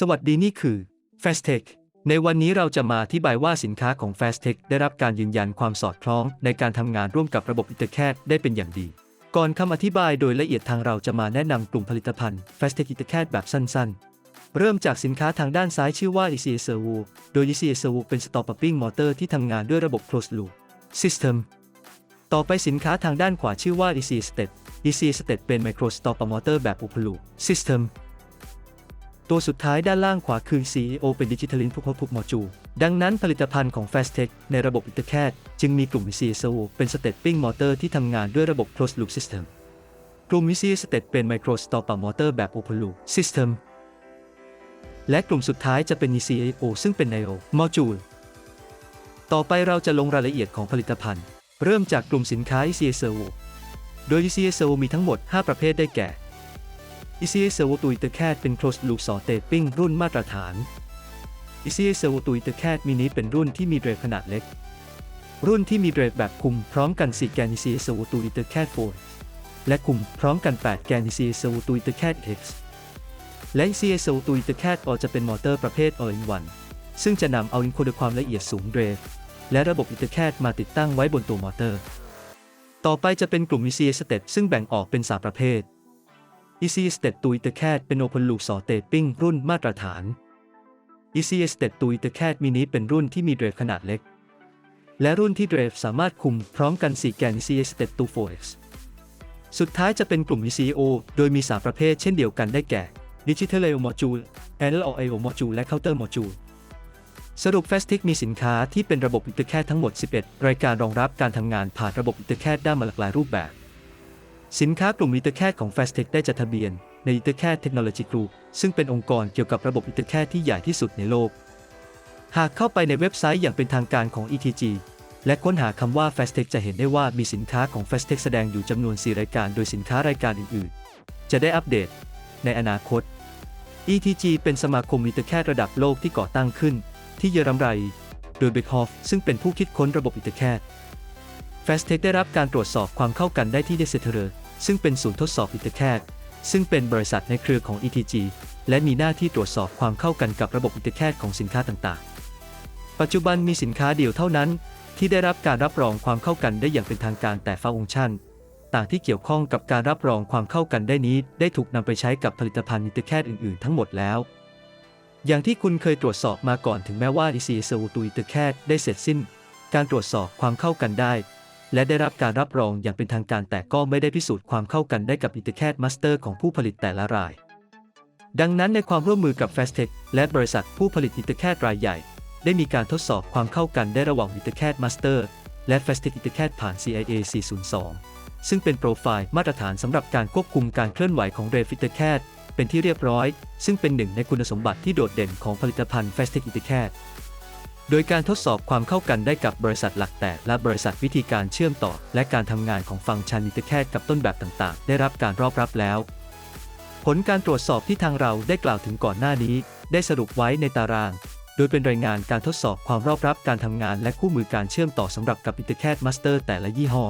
สวัสดีนี่คือ Fastech ในวันนี้เราจะมาอธิบายว่าสินค้าของ Fastech ได้รับการยืนยันความสอดคล้องในการทำงานร่วมกับระบบ Ethercad ได้เป็นอย่างดี ก่อนคำอธิบายโดยละเอียดทางเราจะมาแนะนำกลุ่มผลิตภัณฑ์ Fastech Ethercad แบบสั้น ๆ เริ่มจากสินค้าทางด้านซ้ายชื่อว่า EC Servo โดย EC Servo เป็น Stop Pumping Motor ที่ทำงานด้วยระบบ Closed Loop System ต่อไปสินค้าทางด้านขวาชื่อว่า EC Step EC Step เป็น Micro Stopper Motor แบบ Open Loop System ตัวสุดท้ายด้านล่างขวาคือ CEO เป็น Digital Input Output Module ดังนั้นผลิตภัณฑ์ของ Fastech ในระบบ Ethercad จึงมีกลุ่ม CSO เป็น Stepping Motor ที่ทำงานด้วยระบบ Closed Loop System กลุ่ม VC Step เป็น Micro Stopper Motor แบบ Open Loop System และกลุ่มสุดท้ายจะเป็น ECAO ซึ่งเป็น IO Module ต่อไปเราจะลงรายละเอียดของผลิตภัณฑ์ เริ่มจากกลุ่มสินค้า ECSO โดย ECSO มีทั้งหมด 5 ประเภทได้แก่ ECA Servo ตุยเตอร์แคดเป็น Closed Loop s o r t a p i n g รุ่นมาตรฐาน ECA Servo ตุยเตอร์แคดมินิเป็นรุ่นที่มีเดรฟขนาดเล็ก รุ่นที่มีเดรฟแบบคุมพร้อมกัน4แกน ECA Servo ตุยเตอร์แคด4และคุมพร้อมกัน 8 แกน ECA Servo ตุยเตอร์แคด X และ ECA Servo ตุยเตอร์แคดอจะเป็นมอเตอร์ประเภท All-in-One ซึ่งจะนำเอาอินโคดความละเอียดสูงเดรฟและระบบ Ethercad มาติดตั้งไว้บนตัวมอเตอร์ ต่อไปจะเป็นกลุ่ม ECA Step ซึ่งแบ่งออกเป็น 3 ประเภท EC Step ตุยตะแคดเป็น Open Loop สอเตปิ้งรุ่นมาตรฐาน EC Step ตุยตะแคดมินิเป็นรุ่นที่มีเดรฟขนาดเล็ก และรุ่นที่เดรฟสามารถคุมพร้อมกัน 4 แกน EC Step 2 4X สุดท้ายจะเป็นกลุ่ม ECO โดยมี 3 ประเภทเช่นเดียวกันได้แก่ Digital I/O Module Analog I/O Module และ Counter Module สรุป Fastech มีสินค้าที่เป็นระบบ Ethercad ทั้งหมด 11 รายการรองรับการทำงานผ่านระบบ Ethercad ได้มาหลากหลายรูปแบบ สินค้ากลุ่ม Ethercad ของ Fastech ได้จดทะเบียน ใน Ethercad Technology Group ซึ่งเป็นองค์กรเกี่ยวกับระบบ Ethercad ที่ใหญ่ที่สุดในโลก หากเข้าไปในเว็บไซต์อย่างเป็นทางการของ ETG และค้นหาคำว่า Fastech จะเห็นได้ว่ามีสินค้าของ Fastech แสดงอยู่จำนวน 4 รายการโดยสินค้ารายการอื่นๆ จะได้อัปเดต ในอนาคต ETG เป็นสมาคม Ethercad ระดับโลกที่ก่อตั้งขึ้น ที่เยอรมนีโดยเบคฮอฟซึ่งเป็นผู้คิดค้นระบบอิตาแคด Fastech ได้รับการตรวจสอบความเข้ากันได้ที่ d e c e t e r ซึ่งเป็นศูนย์ทดสอบ Ethercad ซึ่งเป็นบริษัทในเครือของ ETG และมีหน้าที่ตรวจสอบความเข้ากันกับระบบ Ethercad ของสินค้าต่างๆ ปัจจุบันมีสินค้าเดียวเท่านั้น ที่ได้รับการรับรองความเข้ากันได้อย่างเป็นทางการแต่ฟังก์ชันต่างที่เกี่ยวข้องกับการรับรองความเข้ากันได้นี้ ได้ถูกนำไปใช้กับผลิตภัณฑ์ Ethercad อื่นๆ ทั้งหมดแล้วอย่างที่คุณเคยตรวจสอบมาก่อนถึงแม้ว่า ECSO ตู Ethercad ได้เสร็จสิ้น การตรวจสอบความเข้ากันได้ และได้รับการรับรองอย่างเป็นทางการแต่ก็ไม่ได้พิสูจน์ความเข้ากันได้กับ Ethercad Master ของผู้ผลิตแต่ละราย ดังนั้นในความร่วมมือกับ Fastech และบริษัทผู้ผลิต Ethercad รายใหญ่ ได้มีการทดสอบความเข้ากันได้ระหว่าง Ethercad Master และ Fastech Ethercad ผ่าน CIA 402 ซึ่งเป็นโปรไฟล์มาตรฐานสำหรับการควบคุมการเคลื่อนไหวของ r e f Ethercad เป็นที่เรียบร้อย ซึ่งเป็นหนึ่งในคุณสมบัติที่โดดเด่นของผลิตภัณฑ์ Fastech Ethercad โดยการทดสอบความเข้ากันได้กับบริษัทหลักแตกและบริษัทวิธีการเชื่อมต่อ และการทำงานของฟังก์ชัน Ethercad กับต้นแบบต่างๆ ได้รับการรอบรับแล้ว ผลการตรวจสอบที่ทางเราได้กล่าวถึงก่อนหน้านี้ ได้สรุปไว้ในตาราง โดยเป็นรายงานการทดสอบความรอบรับการทำงานและคู่มือการเชื่อมต่อสำหรับกับ Ethercad Master แต่ละยี่ห้อ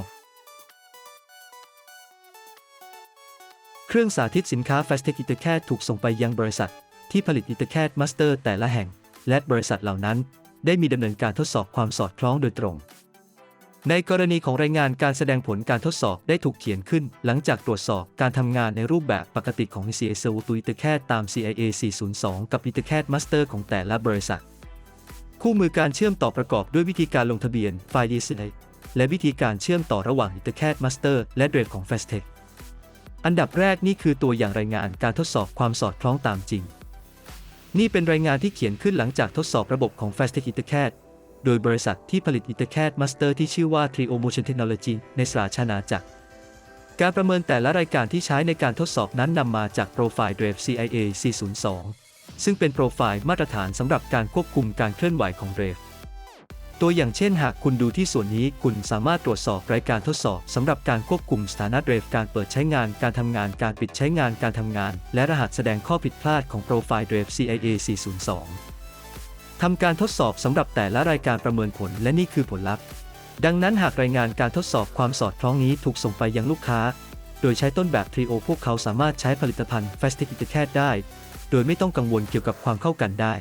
เครื่องสาธิตสินค้า Fastech Ethercad ถูกส่งไปยังบริษัท ที่ผลิต Ethercad Master แต่ละแห่ง และบริษัทเหล่านั้น ได้มีดำเนินการทดสอบความสอดคล้องโดยตรง ในกรณีของรายงานการแสดงผลการทดสอบได้ถูกเขียนขึ้น หลังจากตรวจสอบการทำงานในรูปแบบปกติของ ECA s o ตุ Ethercad ตาม CIA 402 กับ Ethercad Master ของแต่ละบริษัท คู่มือการเชื่อมต่อประกอบด้วยวิธีการลงทะเบียนไฟล์ ECA และวิธีการเชื่อมต่อระหว่าง Ethercad Master และ Drive ของ Fastech อันดับแรกนี่คือตัวอย่างรายงานการทดสอบความสอดคล้องตามจริง นี่เป็นรายงานที่เขียนขึ้นหลังจากทดสอบระบบของ Fastech Ethercad โดยบริษัทที่ผลิต Ethercad Master ที่ชื่อว่า Trio Motion Technology ในสราชานาจักร การประเมินแต่ละรายการที่ใช้ในการทดสอบนั้นนำมาจากโปรไฟล์ Drive CIA 402 ซึ่งเป็นโปรไฟล์มาตรฐานสำหรับการควบคุมการเคลื่อนไหวของ Drive ตัวอย่างเช่นหากคุณดูที่ส่วนนี้คุณสามารถตรวจสอบรายการทดสอบสำหรับการควบคุมสถานะเดรฟการเปิดใช้งานการทำงานการปิดใช้งานการทำงาน และรหัสแสดงข้อผิดพลาดของโปรไฟล์เดรฟ CIA 402ทำการทดสอบสำหรับแต่ละรายการประเมินผลและนี่คือผลลัพธ์ ดังนั้นหากรายงานการทดสอบความสอดคล้องนี้ถูกส่งไปยังลูกค้า โดยใช้ต้นแบบ Trio พวกเขาสามารถใช้ผลิตภัณฑ์ Fastech Ethercad ได้ โดยไม่ต้องกังวลเกี่ยวกับความเข้ากันได้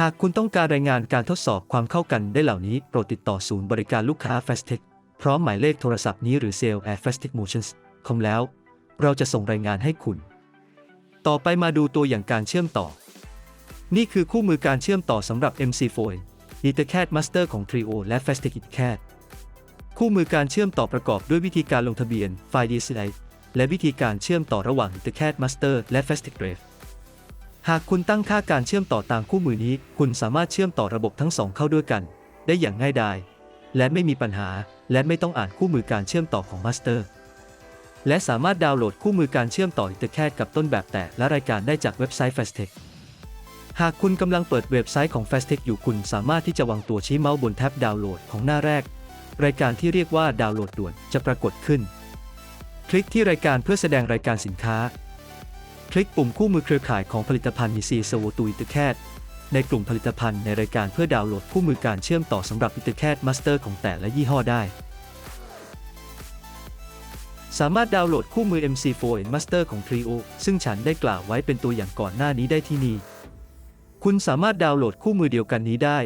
หากคุณต้องการรายงานการทดสอบความเข้ากันได้เหล่านี้โปรดติดต่อศูนย์บริการลูกค้า Fastech พร้อมหมายเลขโทรศัพท์นี้หรือ Sale at f a s t e c Motions คอมแล้ว เราจะส่งรายงานให้คุณ ต่อไปมาดูตัวอย่างการเชื่อมต่อ นี่คือคู่มือการเชื่อมต่อสำหรับ MC4 EtherCAD Master ของ Trio และ Fastech EtherCAD คู่มือการเชื่อมต่อประกอบด้วยวิธีการลงทะเบียนไฟล์ DCI และวิธีการเชื่อมต่อระหว่าง EtherCAD Master และ Fastech Drive หากคุณตั้งค่าการเชื่อมต่อตามคู่มือนี้ คุณสามารถเชื่อมต่อระบบทั้งสองเข้าด้วยกัน ได้อย่างง่ายดาย และไม่มีปัญหา และไม่ต้องอ่านคู่มือการเชื่อมต่อของ Master และสามารถดาวน์โหลดคู่มือการเชื่อมต่อ EtherCAD กับต้นแบบแต่และรายการได้จากเว็บไซต์ Fastech หากคุณกำลังเปิดเว็บไซต์ของ Fastech อยู่คุณสามารถที่จะวางตัวชี้เมาส์บนแท็บดาวน์โหลดของหน้าแรก รายการที่เรียกว่าดาวน์โหลดด่วนจะปรากฏขึ้น คลิกที่รายการเพื่อแสดงรายการสินค้า ลิกปุ่มคู่มือเครือข่ายของผลิตภัณฑ์ EC s w o t u i t e r c a d ในกลุ่มผลิตภัณฑ์ในรายการเพื่อดาวน์โหลดคู่มือการเชื่อมต่อสำหรับ e t h e r c a d Master ของแต่ละยี่ห้อได้ สามารถดาวน์โหลดคู่มือ MC4 Master ของ Trio ซึ่งฉันได้กล่าวไว้เป็นตัวอย่างก่อนหน้านี้ได้ที่นี่ คุณสามารถดาวน์โหลดคู่มือเดียวกันนี้ได้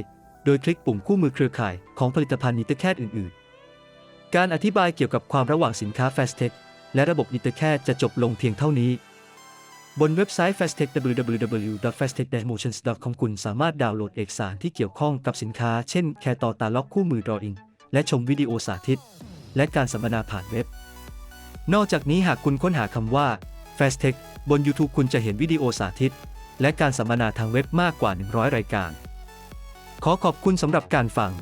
โดยคลิกปุ่มคู่มือเครือข่ายของผลิตภัณฑ์ e t h e r c a d อื่น ๆ การอธิบายเกี่ยวกับความระหว่างสินค้า Fastech และระบบ e t h e r c a d จะจบลงเพียงเท่านี้ บนเว็บไซต์ Fastech www.fastech-motions.com คุณสามารถดาวน์โหลดเอกสารที่เกี่ยวข้องกับสินค้า เช่น แคตอตาล็อกคู่มือ Drawing และชมวิดีโอสาธิต และการสัมมนาผ่านเว็บ นอกจากนี้หากคุณค้นหาคำว่า Fastech บน YouTube คุณจะเห็นวิดีโอสาธิต และการสัมมนาทางเว็บมากกว่า 100 รายการ ขอขอบคุณสำหรับการฟัง